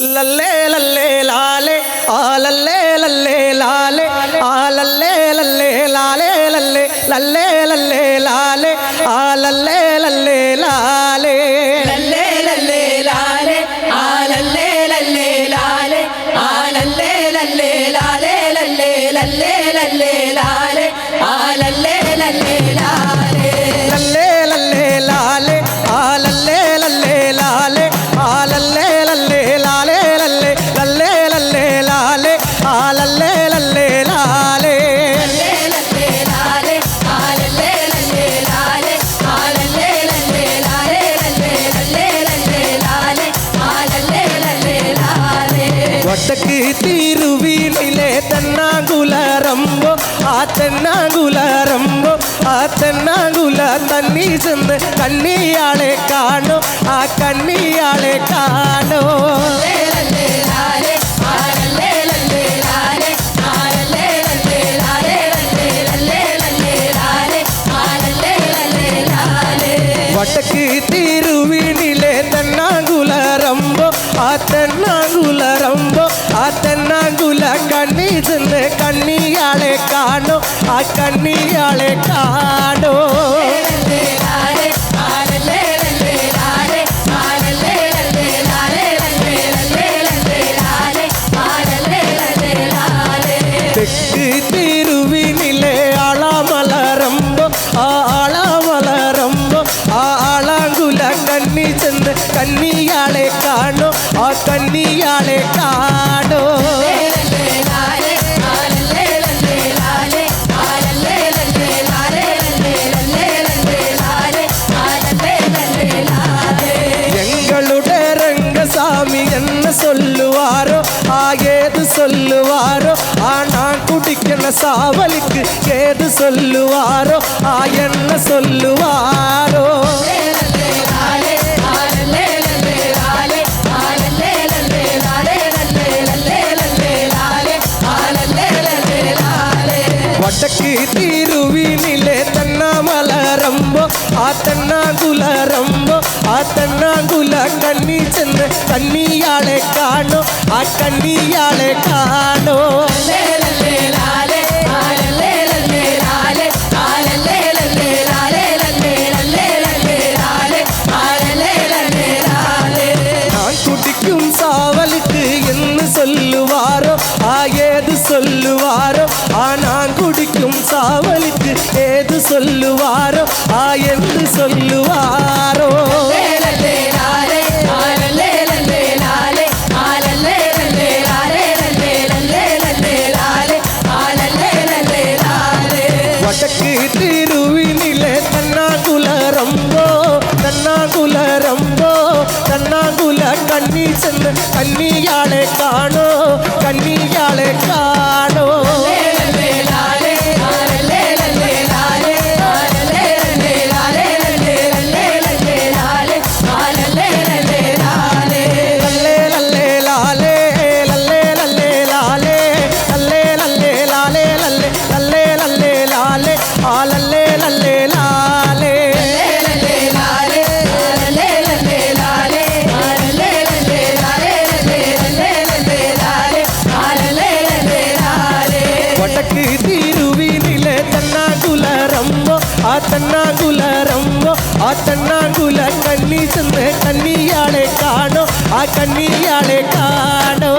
லல்லே லல்லே லாலே ஆலல்லே லல்லே லாலே ஆலல்லே லல்லே லாலே லல்லே லல்லே லல்லே லாலே ஆலல்லே லல்லே லாலே லல்லே லல்லே லாலே ஆலல்லே லல்லே லாலே ஆலல்லே லல்லே லாலே லல்லே லல்லே லல்லே லாலே ஆலல்லே லல்லே லாலே ஒட்டக்கு தீருவினிலே தென்னாங்குலரம்போ ஆ தென்னாங்குலரம்போ ஆ தென்னாங்குல தண்ணி சென்று கண்ணியாளே காணோ ஆ கண்ணியாளே காணோ லல்லே லாலே கண்ணியாலே லாலே ஆலல்லே லல்லே லாலே தெற்கு திருவினிலே ஆளாமலரம்போ ஆ ஆளாமலரம்போ ஆ ஆளாங்குல கண்ணி சென்று கண்ணியாளே காணோ ஆ கண்ணியாலே காணோ ஏது சொல்லுவாரோ? ஆ நான் குடிக்கிற சாவலுக்கு ஏது சொல்லுவாரோ? ஆ என்ன சொல்லுவாரோ? லல்லே லாலே ஆலல்லே லல்லே லாலே ஆலல்லே லல்லே லாலே வடக்கு தீருவினிலே தென்னாமலரம்போ ஆ தென்னாங்குலரம்போ ஆ தென்னாங்குல கண்ணி சென்று கண்ணியாளே காணோ. கண்ணியாலே காணோ. சாவலுக்கு என்ன சொல்லுவாரோ சொல்லுவாரோ? ஆ நான் குடிக்கும் சாவலுக்கு ஏது சொல்லுவாரோ? ஆ என்று சொல்லுவாரோ? தன்னாகுலரம்போ ஆ தன்னாகுலரம்போ ஆ தன்னாகுல கண்ணி சென்று கண்ணியாளே காணோ ஆ கண்ணியாளே காணோ